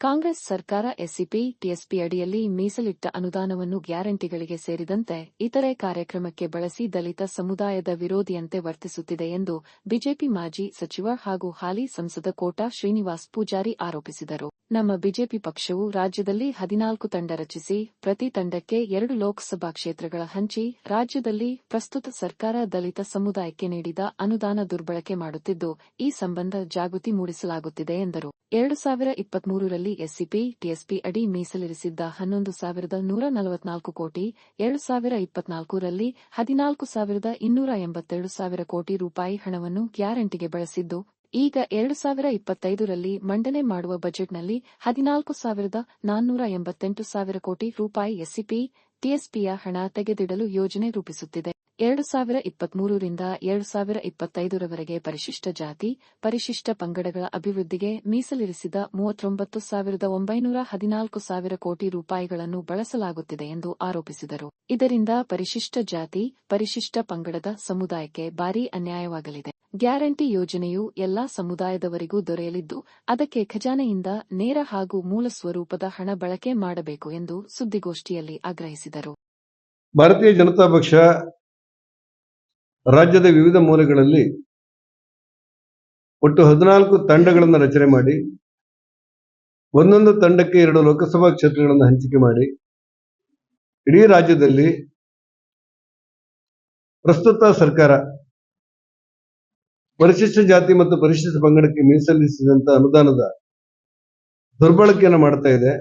ಕಾಂಗ್ರೆಸ್ ಸರ್ಕಾರ SCP, TSP ಅಡಿಯಲ್ಲಿ ಮೀಸಲಿಟ್ಟ ಅನುದಾನವನ್ನು ಗ್ಯಾರಂಟಿಗಳಿಗೆ ಸೇರಿದಂತೆ ಇತರೆ ಕಾರ್ಯಕ್ರಮಕ್ಕೆ ಬಳಸಿ ದಲಿತ ಸಮುದಾಯದ ವಿರೋಧಿಯಂತೆ ವರ್ತಿಸುತ್ತಿದೆ ಎಂದು ಬಿಜೆಪಿ ಮಾಜಿ ಸಚಿವ ಹಾಗೂ ಹಾಲಿ ಸಂಸದ ಕೋಟಾ ಶ್ರೀನಿವಾಸ್ ಪೂಜಾರಿ ಆರೋಪಿಸಿದರು. ನಮ್ಮ ಬಿಜೆಪಿ ಪಕ್ಷವು ರಾಜ್ಯದಲ್ಲಿ ಹದಿನಾಲ್ಕು ತಂಡ ರಚಿಸಿ, ಪ್ರತಿ ತಂಡಕ್ಕೆ ಎರಡು ಲೋಕಸಭಾ ಕ್ಷೇತ್ರಗಳ ಹಂಚಿ, ರಾಜ್ಯದಲ್ಲಿ ಪ್ರಸ್ತುತ ಸರ್ಕಾರ ದಲಿತ ಸಮುದಾಯಕ್ಕೆ ನೀಡಿದ ಅನುದಾನ ದುರ್ಬಳಕೆ ಮಾಡುತ್ತಿದ್ದು, ಈ ಸಂಬಂಧ ಜಾಗೃತಿ ಮೂಡಿಸಲಾಗುತ್ತಿದೆ ಎಂದರು. ಎರಡು ಸಾವಿರ ಇಪ್ಪತ್ಮೂರರಲ್ಲಿ ಎಸ್ಸಿಪಿ, ಟಿಎಸ್ಪಿ ಅಡಿ ಮೀಸಲಿರಿಸಿದ್ದ ಹನ್ನೊಂದು ಸಾವಿರದ ನೂರ ನಲವತ್ನಾಲ್ಕು ಕೋಟಿ, ಎರಡು ಸಾವಿರ ಇಪ್ಪತ್ನಾಲ್ಕರಲ್ಲಿ ಹದಿನಾಲ್ಕು ಸಾವಿರದ ಇನ್ನೂರ ಎಂಬತ್ತೆರಡು ಸಾವಿರ ಕೋಟಿ ರೂಪಾಯಿ ಹಣವನ್ನು ಗ್ಯಾರಂಟಿಗೆ ಬಳಸಿದ್ದು, ಈಗ ಎರಡು ಸಾವಿರ ಇಪ್ಪತ್ತೈದರಲ್ಲಿ ಮಂಡನೆ ಮಾಡುವ ಬಜೆಟ್ನಲ್ಲಿ ಹದಿನಾಲ್ಕು ಸಾವಿರದ ನಾನ್ನೂರ ಎಂಬತ್ತೆಂಟು ಸಾವಿರ ಕೋಟಿ ರೂಪಾಯಿ ಎಸ್ಸಿಪಿ ಟಿಎಸ್ಪಿಯ ಹಣ ತೆಗೆದಿಡಲು ಯೋಜನೆ ರೂಪಿಸುತ್ತಿದೆ. ಎರಡು ಸಾವಿರ ಇಪ್ಪತ್ಮೂರರಿಂದ ಎರಡು ಸಾವಿರ ಇಪ್ಪತ್ತೈದರವರೆಗೆ ಪರಿಶಿಷ್ಟ ಜಾತಿ, ಪರಿಶಿಷ್ಟ ಪಂಗಡಗಳ ಅಭಿವೃದ್ಧಿಗೆ ಮೀಸಲಿರಿಸಿದ ಮೂವತ್ತೊಂಬತ್ತು ಸಾವಿರದ ಒಂಬೈನೂರ ಹದಿನಾಲ್ಕು ಸಾವಿರ ಕೋಟಿ ರೂಪಾಯಿಗಳನ್ನು ಬಳಸಲಾಗುತ್ತಿದೆ ಎಂದು ಆರೋಪಿಸಿದರು. ಇದರಿಂದ ಪರಿಶಿಷ್ಟ ಜಾತಿ, ಪರಿಶಿಷ್ಟ ಪಂಗಡದ ಸಮುದಾಯಕ್ಕೆ ಭಾರೀ ಅನ್ಯಾಯವಾಗಲಿದೆ. ಗ್ಯಾರಂಟಿ ಯೋಜನೆಯು ಎಲ್ಲಾ ಸಮುದಾಯದವರಿಗೂ ದೊರೆಯಲಿದ್ದು, ಅದಕ್ಕೆ ಖಜಾನೆಯಿಂದ ನೇರ ಹಾಗೂ ಮೂಲ ಸ್ವರೂಪದ ಹಣ ಬಳಕೆ ಮಾಡಬೇಕು ಎಂದು ಸುದ್ದಿಗೋಷ್ಠಿಯಲ್ಲಿ ಆಗ್ರಹಿಸಿದರು. ಭಾರತೀಯ ಜನತಾ ಪಕ್ಷ ರಾಜ್ಯದ ವಿವಿಧ ಮೂಲೆಗಳಲ್ಲಿ ಒಟ್ಟು ಹದಿನಾಲ್ಕು ತಂಡಗಳನ್ನು ರಚನೆ ಮಾಡಿ, ಒಂದೊಂದು ತಂಡಕ್ಕೆ ಎರಡು ಲೋಕಸಭಾ ಕ್ಷೇತ್ರಗಳನ್ನು ಹಂಚಿಕೆ ಮಾಡಿ, ಇಡೀ ರಾಜ್ಯದಲ್ಲಿ ಪ್ರಸ್ತುತ ಸರ್ಕಾರ ಪರಿಶಿಷ್ಟ ಜಾತಿ ಮತ್ತು ಪರಿಶಿಷ್ಟ ಪಂಗಡಕ್ಕೆ ಮೀಸಲಿಸಿದಂತ ಅನುದಾನದ ದುರ್ಬಳಕೆಯನ್ನು ಮಾಡ್ತಾ ಇದೆ.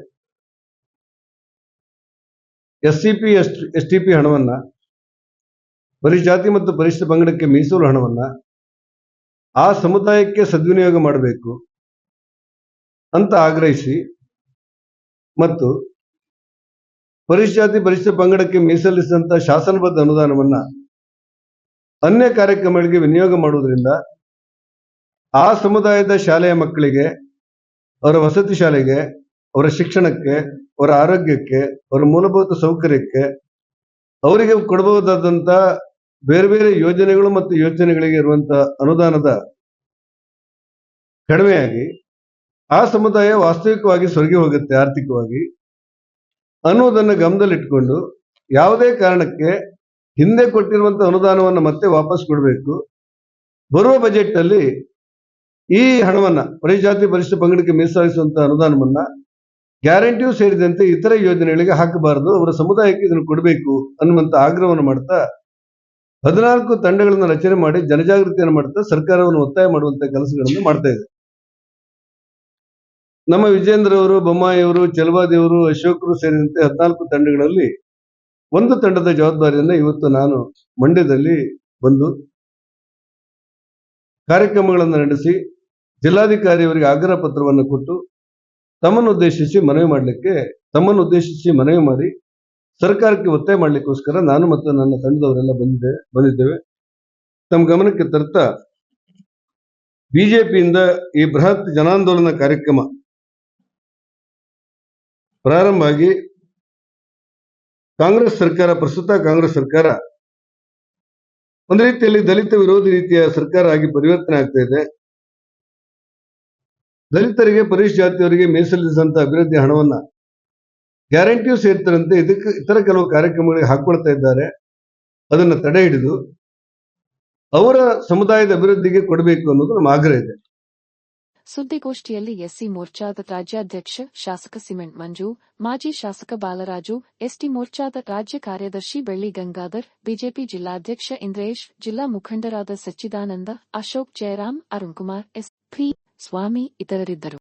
S C P, S T P ಹಣವನ್ನ ಪರಿಜಾತಿ ಮತ್ತು ಪರಿಶಿಷ್ಟ ಪಂಗಡಕ್ಕೆ ಮೀಸಲು ಹಣವನ್ನ ಆ ಸಮುದಾಯಕ್ಕೆ ಸದ್ವಿನಿಯೋಗ ಮಾಡಬೇಕು ಅಂತ ಆಗ್ರಹಿಸಿ ಮತ್ತು ಪರಿಶಿಷ್ಟ ಪರಿಶಿಷ್ಟ ಪಂಗಡಕ್ಕೆ ಮೀಸಲಿಸಿದಂತ ಶಾಸನಬದ್ಧ ಅನುದಾನವನ್ನ ಅನ್ಯ ಕಾರ್ಯಕ್ರಮಗಳಿಗೆ ವಿನಿಯೋಗ ಮಾಡುವುದರಿಂದ ಆ ಸಮುದಾಯದ ಶಾಲೆಯ ಮಕ್ಕಳಿಗೆ, ಅವರ ವಸತಿ ಶಾಲೆಗೆ, ಅವರ ಶಿಕ್ಷಣಕ್ಕೆ, ಅವರ ಆರೋಗ್ಯಕ್ಕೆ, ಅವರ ಮೂಲಭೂತ ಸೌಕರ್ಯಕ್ಕೆ, ಅವರಿಗೆ ಕೊಡಬಹುದಾದಂತ ಬೇರೆ ಬೇರೆ ಯೋಜನೆಗಳು ಮತ್ತು ಯೋಜನೆಗಳಿಗೆ ಇರುವಂತಹ ಅನುದಾನದ ಕಡಿಮೆಯಾಗಿ, ಆ ಸಮುದಾಯ ವಾಸ್ತವಿಕವಾಗಿ ಸೊರಗಿ ಹೋಗುತ್ತೆ ಆರ್ಥಿಕವಾಗಿ ಅನ್ನೋದನ್ನು ಗಮನದಲ್ಲಿಟ್ಕೊಂಡು ಯಾವುದೇ ಕಾರಣಕ್ಕೆ ಹಿಂದೆ ಕೊಟ್ಟಿರುವಂತಹ ಅನುದಾನವನ್ನು ಮತ್ತೆ ವಾಪಸ್ ಕೊಡಬೇಕು. ಬರುವ ಬಜೆಟ್ ಅಲ್ಲಿ ಈ ಹಣವನ್ನ ಪರಿಜಾತಿ ಪರಿಶಿಷ್ಟ ಪಂಗಡಕ್ಕೆ ಮೀಸಲಿಸುವಂತಹ ಅನುದಾನವನ್ನ ಗ್ಯಾರಂಟಿಯೂ ಸೇರಿದಂತೆ ಇತರ ಯೋಜನೆಗಳಿಗೆ ಹಾಕಬಾರದು. ಅವರ ಸಮುದಾಯಕ್ಕೆ ಇದನ್ನು ಕೊಡಬೇಕು ಅನ್ನುವಂತ ಆಗ್ರಹವನ್ನು ಮಾಡ್ತಾ ಹದಿನಾಲ್ಕು ತಂಡಗಳನ್ನು ರಚನೆ ಮಾಡಿ ಜನಜಾಗೃತಿಯನ್ನು ಮಾಡ್ತಾ ಸರ್ಕಾರವನ್ನು ಒತ್ತಾಯ ಮಾಡುವಂತ ಕೆಲಸಗಳನ್ನು ಮಾಡ್ತಾ ಇದೆ. ನಮ್ಮ ವಿಜೇಂದ್ರ ಅವರು, ಬೊಮ್ಮಾಯಿ ಅವರು, ಚಲವಾದಿ ಅವರು ಅಶೋಕರು ಸೇರಿದಂತೆ ಹದಿನಾಲ್ಕು ತಂಡಗಳಲ್ಲಿ ಒಂದು ತಂಡದ ಜವಾಬ್ದಾರಿಯನ್ನ ಇವತ್ತು ನಾನು ಮಂಡ್ಯದಲ್ಲಿ ಬಂದು ಕಾರ್ಯಕ್ರಮಗಳನ್ನು ನಡೆಸಿ ಜಿಲ್ಲಾಧಿಕಾರಿ ಅವರಿಗೆ ಆಗ್ರಹ ಪತ್ರವನ್ನು ಕೊಟ್ಟು ತಮ್ಮನ್ನು ಉದ್ದೇಶಿಸಿ ಮನವಿ ಮಾಡಲಿಕ್ಕೆ, ತಮ್ಮನ್ನು ಉದ್ದೇಶಿಸಿ ಮನವಿ ಮಾಡಿ ಸರ್ಕಾರಕ್ಕೆ ಒತ್ತಾಯ ಮಾಡಲಿಕ್ಕೋಸ್ಕರ ನಾನು ಮತ್ತು ನನ್ನ ತಂಡದವರೆಲ್ಲ ಬಂದಿದ್ದೆ ಬಂದಿದ್ದೇವೆ. ತಮ್ಮ ಗಮನಕ್ಕೆ ತರ್ತಾ ಬಿಜೆಪಿಯಿಂದ ಈ ಬೃಹತ್ ಜನಾಂದೋಲನ ಕಾರ್ಯಕ್ರಮ ಪ್ರಾರಂಭ ಆಗಿ ಕಾಂಗ್ರೆಸ್ ಸರ್ಕಾರ, ಪ್ರಸ್ತುತ ಕಾಂಗ್ರೆಸ್ ಸರ್ಕಾರ ಒಂದು ರೀತಿಯಲ್ಲಿ ದಲಿತ ವಿರೋಧಿ ರೀತಿಯ ಸರ್ಕಾರ ಆಗಿ ಪರಿವರ್ತನೆ ಆಗ್ತಾ ಇದೆ. ದಲಿತರಿಗೆ ಪರಿಶ್ ಜಾತಿಯವರಿಗೆ ಮೀಸಲಿಸಿದಂತ ಅಭಿವೃದ್ಧಿ ಹಣವನ್ನ ಗ್ಯಾರಂಟಿಯೂ ಸೇರ್ತಾರಂತೆ ಇದಕ್ಕೆ ಇತರ ಕೆಲವು ಕಾರ್ಯಕ್ರಮಗಳಿಗೆ ಹಾಕೊಳ್ತಾ ಇದ್ದಾರೆ. ಅದನ್ನ ತಡೆ ಹಿಡಿದು ಅವರ ಸಮುದಾಯದ ಅಭಿವೃದ್ಧಿಗೆ ಕೊಡಬೇಕು ಅನ್ನೋದು ನಮ್ಮ ಆಗ್ರಹ ಇದೆ. ಸುದ್ದಿಗೋಷ್ಠಿಯಲ್ಲಿ ಎಸ್ಸಿ ಮೋರ್ಚಾದ ರಾಜ್ಯಾಧ್ಯಕ್ಷ ಶಾಸಕ ಸಿಮೆಂಟ್ ಮಂಜು, ಮಾಜಿ ಶಾಸಕ ಬಾಲರಾಜು, ಎಸ್ಟಿ ಮೋರ್ಚಾದ ರಾಜ್ಯ ಕಾರ್ಯದರ್ಶಿ ಬೆಳ್ಳಿ ಗಂಗಾಧರ್, ಬಿಜೆಪಿ ಜಿಲ್ಲಾಧ್ಯಕ್ಷ ಇಂದ್ರೇಶ್, ಜಿಲ್ಲಾ ಮುಖಂಡರಾದ ಸಚ್ಚಿದಾನಂದ, ಅಶೋಕ್ ಜಯರಾಮ್ ಅರುಣ್ಕುಮಾರ್ ಎಸ್. ಸ್ವಾಮಿ ಇತರರಿದ್ದರು.